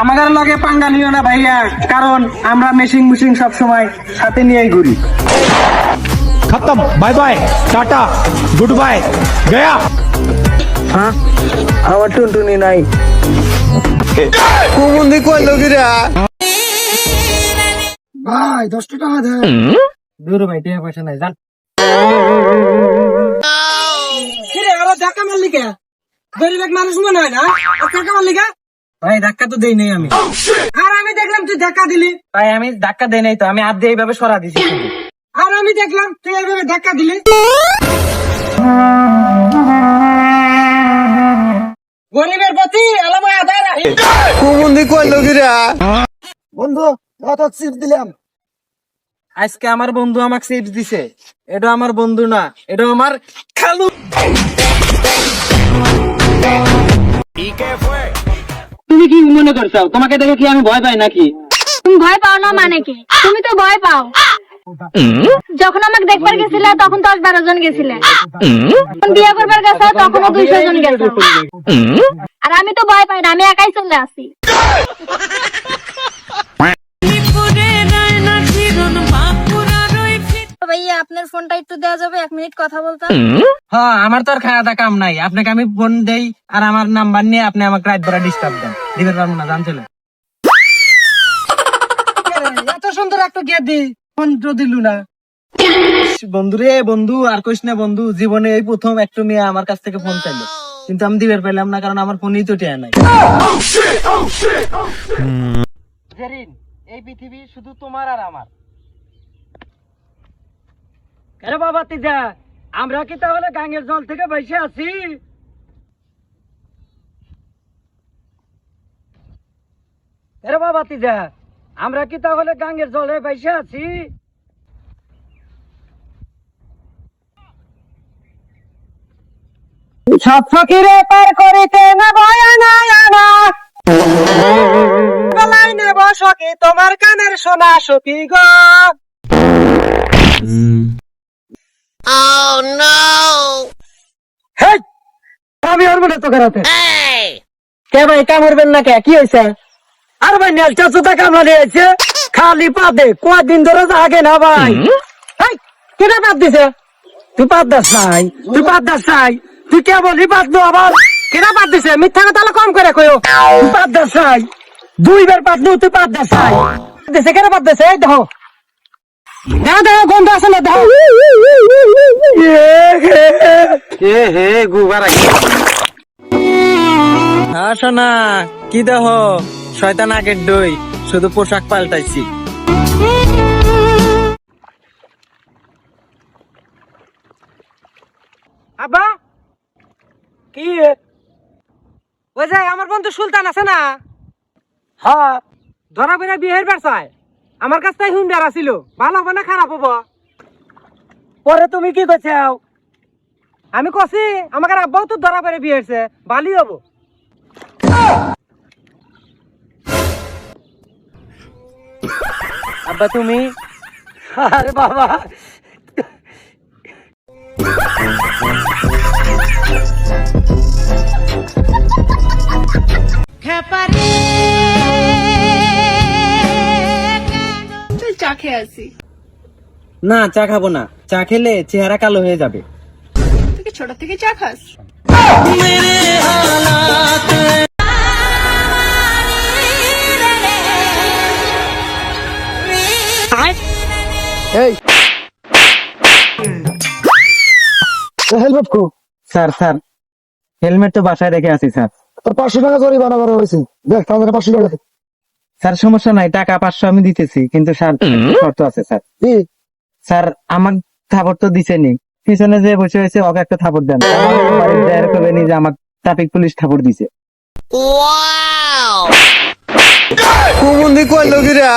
আমাদের লগে পাঙ্গা নিও না ভাইয়া কারণ আমরা মেশিং মুশিং সব সময় সাথে নিয়েই ঘুরি। খতম bye bye tata goodbye গয়া। হ্যাঁ? আমার টুনটুনি নাই। কোন দিকে লগিরা ভাই দশটা টাকা দে দূর ভাই টাকা পয়সা নাই জান ধাক্কা মারলি কে? গরিব এক মানুষ মনে হয় না? ধাক্কা মারলি কে? ভাই ধাক্কা তো দেই নাই আমি। আর আমি দেখলাম তুই ধাক্কা দিলি। ভাই আমি ধাক্কা দেই নাই তো আমি হাত দিয়ে এইভাবে সরা দিছি। আর আমি দেখলাম তুই এইভাবে ধাক্কা দিলি। গরিবের প্রতি আলামা আদায় রাখি। কইলো কিরা? বন্ধু কত চিপ দিলাম? আজকে আমার বন্ধু আমাকে চিপস দিছে। এটা আমার বন্ধু না এটা আমার খালু। তুমি কি মনে করছ? তোমাকে দেখে কি আমি ভয় পাই নাকি? তুমি ভয় পাও না মানে কি? তুমি তো ভয় পাও। যখন আমাকে দেখবার গেছিলে তখন দশ বারো জন গেছিলে। যখন বিয়ে করবার গেছো তখনও দুইশো জন গেছো। আর আমি তো ভয় পাই না আমি একাই চলে আসি। ফোনটা একটু দেওয়া যাবে এক মিনিট কথা বলতাম হ্যাঁ আমার তো আর খাওয়া দাওয়া কাম নাই। আপনাকে আমি ফোন দেই আর আমার নাম্বার নিয়ে আপনি আমাকে রাত ভরা ডিস্টার্ব দেন। দিতে পারব না জান চলে। এত সুন্দর একটা গিয়ে দি। ফোন তো দিলু না। বন্ধু রে বন্ধু আর কইস না বন্ধু জীবনে এই প্রথম একটু মেয়ে আমার কাছ থেকে ফোন চাইলো। কিন্তু আমি দিবার পাইলাম না কারণ আমার ফোনই তো টেয়া নাই। জেরিন এই পৃথিবী শুধু তোমার আর আমার। কেন বাবা তিজা? আমরা কি তাহলে গাঙ্গের জল থেকে বসে আছি? আরে বাবা তিজা? আমরা কি তাহলে গাঙ্গের জলে বসে আছি? সব ফকিরে পার করিতে না ভয় না আনা। গলায় নেব সখী তোমার কানের সোনা সখী গো। হেই! আমি আর মনে তো করাতে কে ভাই কামড়বেন না কে? কি হয়েছে? আর ভাই নেলটা জুতা কামড়া নিয়েছে খালি কদিন ধরে আগে না ভাই। হেই, কেটা পাত দিছে? তুই পাত দাস নাই তুই পাত দাস নাই তুই কে বলি পাত আবার? কেটা পাত দিছে? মিথ্যা কথা হলো কম করে কইও। তুই পাত দাস নাই দুইবার পাত নু তুই পাত দাস নাই দিছে কেটা পাত দিছে? এই দেখো। দেখো দেখো গন্ধ আছে না দেখো এ হে গুবার হ্যাঁ সোনা কি দেহ? শয়তান আগের দই শুধু পোশাক পাল্টাইছি। আব্বা? কি? ওই যে আমার বন্ধু সুলতান আছে না? হ্যাঁ ধরা বেড়া বিয়ের বেড়ায় আমার কাছ থেকে হুন্ডার আসিল। ভালো হবে না খারাপ হব। পরে তুমি কি করছাও আমি কছি আমাকে আব্বাও তো ধরা পড়ে বিয়ে হয়েছে ভালোই হব। আব্বা তুমি? আরে বাবা। চা খেয়ে আসি। না চা খাব না। চা খেলে চেহারা কালো হয়ে যাবে। তুই কি ছোট থেকে চা খাস। হেলমেট কো স্যার স্যার। হেলমেট তো বাসায় রেখে আছি স্যার। তোর পাঁচশো টাকা জরিমানা করা হয়েছে। দেখ তাহলে পাঁচশো টাকা স্যার সমস্যা নাই টাকা পাঁচশো আমি দিতেছি কিন্তু স্যার শর্ত আছে স্যার। স্যার আমার থাপড় তো দিছেনি পিছনে যে বসে হয়েছে ওকে একটা থাপড় দেন। যে আমার ট্রাফিক পুলিশ থাপড় দিছে। কুমুন্দি কইলো কিরা